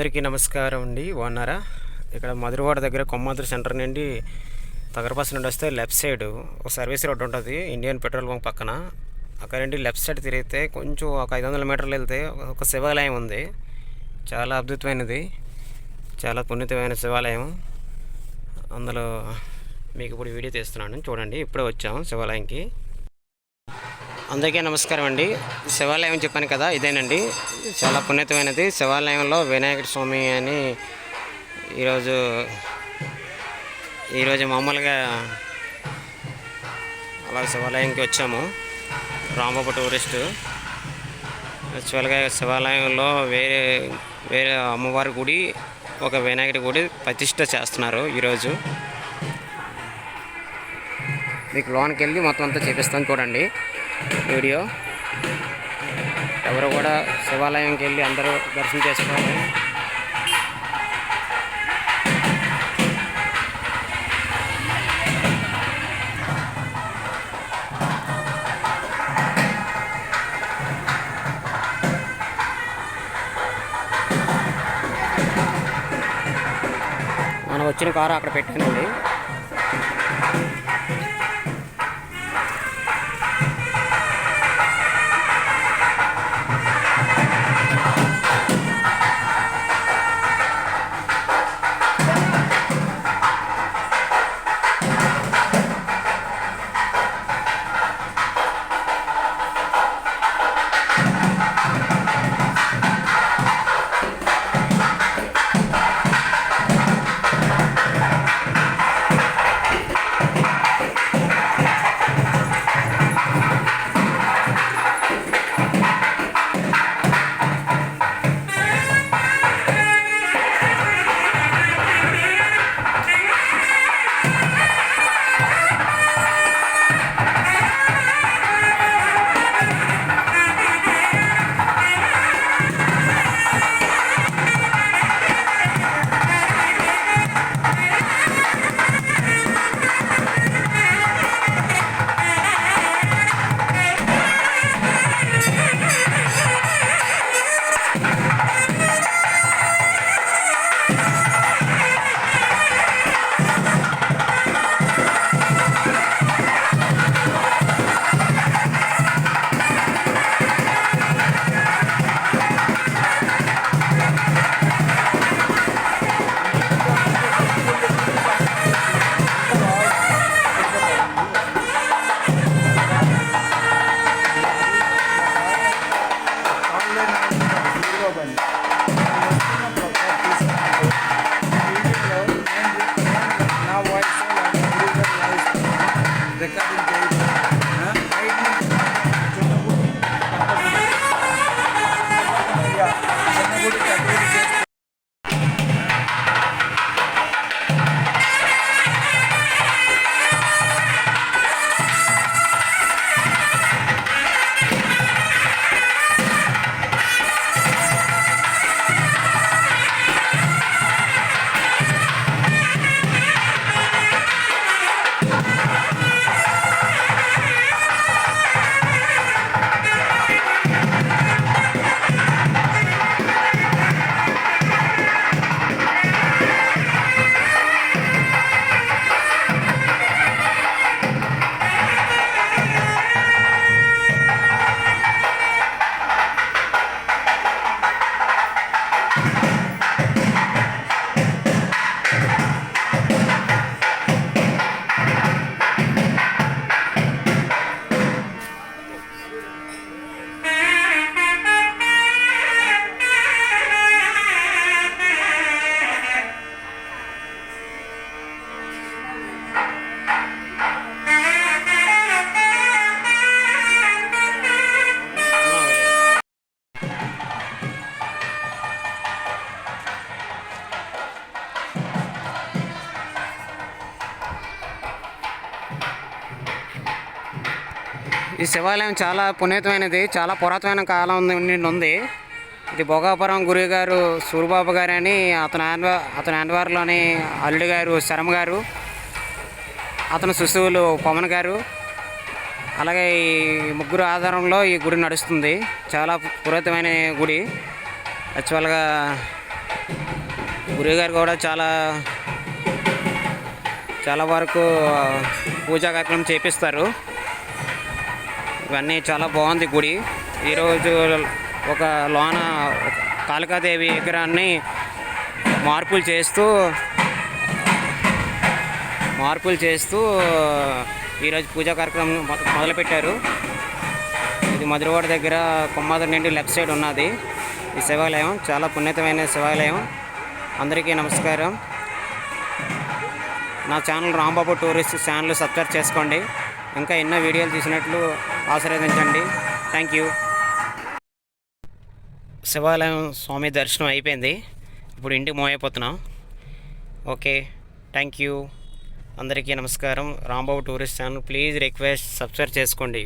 అందరికీ నమస్కారం అండి. బాగున్నారా? ఇక్కడ మధురవాడ దగ్గర కొమ్మాదురు సెంటర్ నుండి తగరపాస్ నుండి వస్తే లెఫ్ట్ సైడ్ ఒక సర్వీస్ రోడ్ ఉంటుంది. ఇండియన్ పెట్రోల్ బంక్ పక్కన. అక్కడ నుండి లెఫ్ట్ సైడ్ తిరిగితే కొంచెం ఒక ఐదు వందల మీటర్లు వెళ్తే ఒక శివాలయం ఉంది. చాలా అద్భుతమైనది. చాలా పుణ్యతమైన శివాలయం. అందులో మీకు ఇప్పుడు వీడియో తీస్తున్నాను. చూడండి ఇప్పుడే వచ్చాము శివాలయంకి. అందరికీ నమస్కారం అండి. శివాలయం చెప్పాను కదా ఇదేనండి. చాలా పుణ్యతమైనది. శివాలయంలో వినాయకుడి స్వామి అని ఈరోజు ఈరోజు మామూలుగా అలా శివాలయంకి వచ్చాము. రాంబాబు టూరిస్ట్. యాక్చువల్గా శివాలయంలో వేరే వేరే అమ్మవారి గుడి ఒక వినాయకుడి గుడి ప్రతిష్ట చేస్తున్నారు ఈరోజు. మీకు లోనికి వెళ్ళి మొత్తం అంతా చూపిస్తాను చూడండి. వీడియో. ఎవరు కూడా శివాలయంకి వెళ్ళి అందరూ దర్శనం చేసుకోవాలి. మనం వచ్చిన కారు అక్కడ పెట్టానండి. ఈ శివాలయం చాలా పునీతమైనది చాలా పురాతనమైన కాలం నుండి ఉంది. ఇది భోగాపురం గురువు గారు సూరిబాబు గారు అని అతని ఆన్వ అతని ఆన్వార్లోని అల్లుడు గారు శరమ గారు అతని శిశువులు పవన్ గారు. అలాగే ఈ ముగ్గురు ఆధారంలో ఈ గుడి నడుస్తుంది. చాలా పురాతనమైన గుడి. యాక్చువల్గా గురువుగారు కూడా చాలా చాలా వరకు పూజా కార్యక్రమం చేపిస్తారు. ఇవన్నీ చాలా బాగుంది గుడి. ఈరోజు ఒక లోన కాళికాదేవి విగ్రహాన్ని మార్పులు చేస్తూ మార్పులు చేస్తూ ఈరోజు పూజా కార్యక్రమం మొదలుపెట్టారు. ఇది మధురవాడ దగ్గర కొమ్మాదర్ నుండి లెఫ్ట్ సైడ్ ఉన్నది. ఈ శివాలయం చాలా పుణ్యతమైన శివాలయం. అందరికీ నమస్కారం. నా channel Rambabu tourist channel subscribe చేసుకోండి. ఇంకా ఎన్నో వీడియోలు తీసినట్లు ఆశీర్వదించండి. థ్యాంక్ యూ శివాలయం స్వామి దర్శనం అయిపోయింది. ఇప్పుడు ఇంటికి మూవ్ అయిపోతున్నాం. ఓకే థ్యాంక్ యూ అందరికీ నమస్కారం. Rambabu tourist channel please request subscribe చేసుకోండి.